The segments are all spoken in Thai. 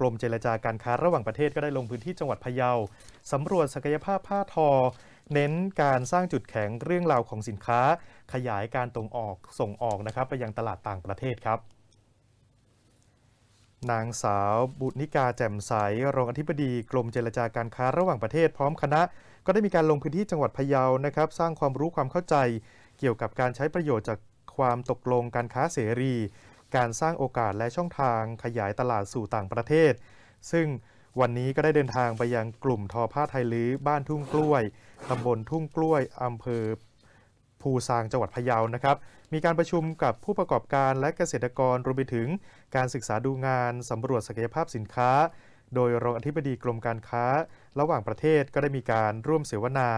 กรมเจรจาการค้าระหว่างประเทศก็ได้ลงพื้นที่จังหวัดพะเยาสำรวจศักยภาพผ้าทอ เน้นการสร้างจุดแข็งเรื่องราวของสินค้า ขยายการตรงออกส่งออกนะครับ ไปยังตลาดต่างประเทศครับ นางสาวบุตนิกาแจ่มใสรองอธิบดีกรมเจรจาการค้าระหว่างประเทศพร้อมคณะ ก็ได้มีการลงพื้นที่จังหวัดพะเยานะครับ สร้างความรู้ความเข้าใจ เกี่ยวกับการใช้ประโยชน์จากความตกลงการค้าเสรี การสร้างโอกาสและช่องทางขยายตลาดสู่ต่างประเทศ ซึ่งวันนี้ก็ได้เดินทางไปยังกลุ่มทอผ้าไทยลื้อบ้านทุ่งกล้วยตำบลทุ่งกล้วยอำเภอภูซางจังหวัดพะเยานะครับ มีการประชุมกับผู้ประกอบการและเกษตรกรรวมไปถึงการศึกษาดูงานสำรวจศักยภาพสินค้า โดยรองอธิบดีกรมการค้า ระหว่างประเทศก็ได้มีการร่วมเสวนา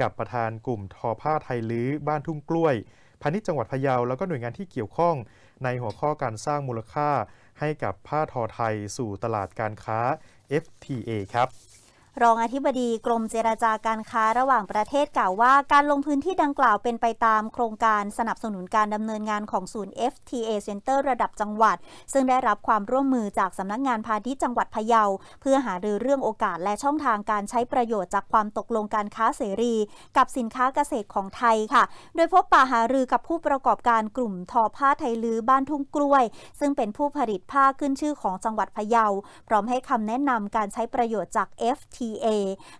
กับประธานกลุ่มทอผ้าไทยลื้อบ้านทุ่งกล้วย พาณิชย์จังหวัดพะเยาแล้วก็หน่วยงานที่เกี่ยวข้อง ในหัวข้อการสร้างมูลค่าให้กับผ้าทอไทยสู่ตลาดการค้า FTA ครับ รองอธิบดีกรมเจราจาการค้าระหว่างประเทศกล่าวว่าการลงพื้นที่ดังกล่าวเป็นไปตามโครงการสนับสนุนการดำเนินงานของศูนย์ FTA Center ระดับจังหวัด ซึ่งได้รับความร่วมมือจากสำนักงานพาณิชย์จังหวัดพะเยา เพื่อหารือเรื่องโอกาสและช่องทางการใช้ประโยชน์จากความตกลงการค้าเสรี กับสินค้าเกษตรของไทยค่ะ โดยพบป่าหารือกับผู้ประกอบการกลุ่มทอผ้าไทยลื้อบ้านทุ่งกล้วย ซึ่งเป็นผู้ผลิตผ้าขึ้นชื่อของจังหวัดพะเยา พร้อมให้คำแนะนำการใช้ประโยชน์จาก FTA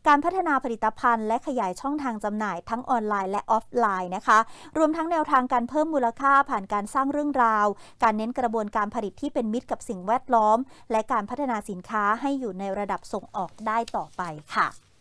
การพัฒนาผลิตภัณฑ์และขยายช่องทางจำหน่ายทั้งออนไลน์และออฟไลน์นะคะ รวมทั้งแนวทางการเพิ่มมูลค่าผ่านการสร้างเรื่องราว การเน้นกระบวนการผลิตที่เป็นมิตรกับสิ่งแวดล้อม และการพัฒนาสินค้าให้อยู่ในระดับส่งออกได้ต่อไปค่ะ